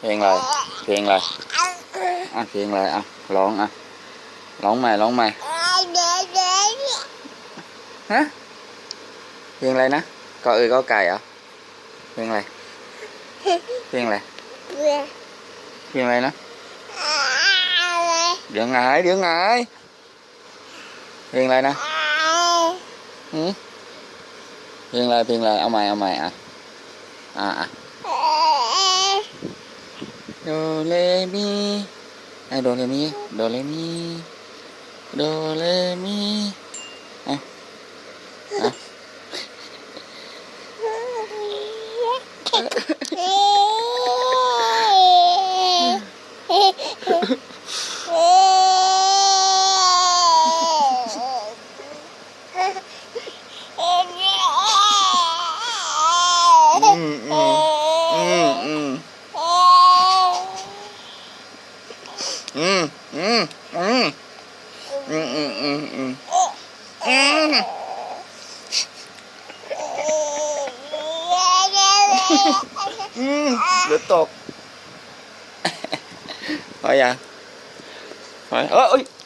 เพลงอะไร เพลงอะไร อะเพลงอะไร อะ ร้องอะ ร้องใหม่ ร้องใหม่ ฮะ เพลงอะไรนะก็เอ่ยก็ไก่เหรอ เพลงอะไร เพลงอะไร เพลงอะไรนะ เดี๋ยวหงาย เดี๋ยวหงาย เพลงอะไรนะหืมเพลงอะไร เพลงอะไร เอาใหม่ เอาใหม่อะ อะอะ โดเรมีไอ้โดเรมีโดเรมีโดเรมีอะอะอืมอืมอืมอืม อืมอืมอืมอืมอืมอืมอืมอื